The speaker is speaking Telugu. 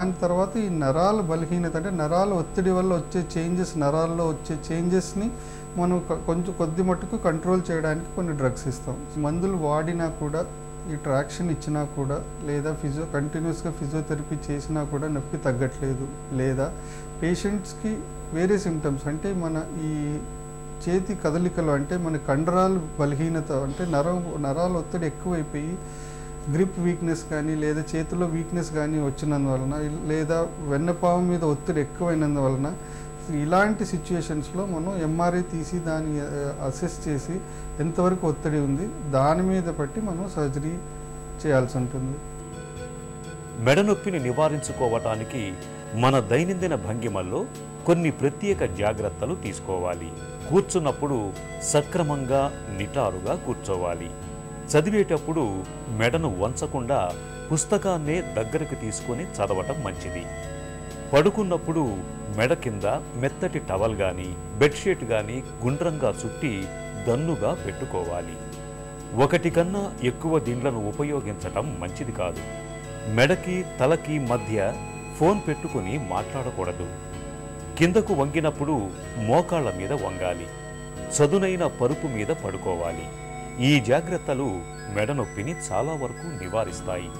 దాని తర్వాత ఈ నరాల బలహీనత అంటే నరాల ఒత్తిడి వల్ల వచ్చే చేంజెస్ నరాల్లో వచ్చే చేంజెస్ని మనం కొంచెం కొద్ది మట్టుకు కంట్రోల్ చేయడానికి కొన్ని డ్రగ్స్ ఇస్తాం. మందులు వాడినా కూడా ఈ ట్రాక్షన్ ఇచ్చినా కూడా లేదా ఫిజియో కంటిన్యూస్గా ఫిజియోథెరపీ చేసినా కూడా నొప్పి తగ్గట్లేదు. లేదా పేషెంట్స్కి వేరే సిమ్టమ్స్ అంటే మన ఈ చేతి కదలికలు అంటే మన కండరాలు బలహీనత అంటే నరం నరాల ఒత్తిడి ఎక్కువైపోయి గ్రిప్ వీక్నెస్ కానీ లేదా చేతిలో వీక్నెస్ కానీ వచ్చినందువలన లేదా వెన్నపాము మీద ఒత్తిడి ఎక్కువైనందువలన ఇలాంటి సిచ్యుయేషన్స్లో మనం ఎంఆర్ఐ తీసి దాన్ని అసెస్ చేసి ఎంతవరకు ఒత్తిడి ఉంది దాని మీద బట్టి మనం సర్జరీ చేయాల్సి ఉంటుంది. మెడ నొప్పిని నివారించుకోవటానికి మన దైనందిన భంగిమల్లో కొన్ని ప్రత్యేక జాగ్రత్తలు తీసుకోవాలి. కూర్చున్నప్పుడు సక్రమంగా నిటారుగా కూర్చోవాలి. చదివేటప్పుడు మెడను వంచకుండా పుస్తకాన్నే దగ్గరకు తీసుకొని చదవటం మంచిది. పడుకున్నప్పుడు మెడ కింద మెత్తటి టవల్ గాని బెడ్షీట్ గాని గుండ్రంగా చుట్టి దన్నుగా పెట్టుకోవాలి. ఒకటి కన్నా ఎక్కువ దిండ్లను ఉపయోగించటం మంచిది కాదు. మెడకి తలకి మధ్య ఫోన్ పెట్టుకుని మాట్లాడకూడదు. కిందకు వంగినప్పుడు మోకాళ్ళ మీద వంగాలి. చదునైన పరుపు మీద పడుకోవాలి. ఈ జాగ్రత్తలు మెడ నొప్పిని చాలా వరకు నివారిస్తాయి.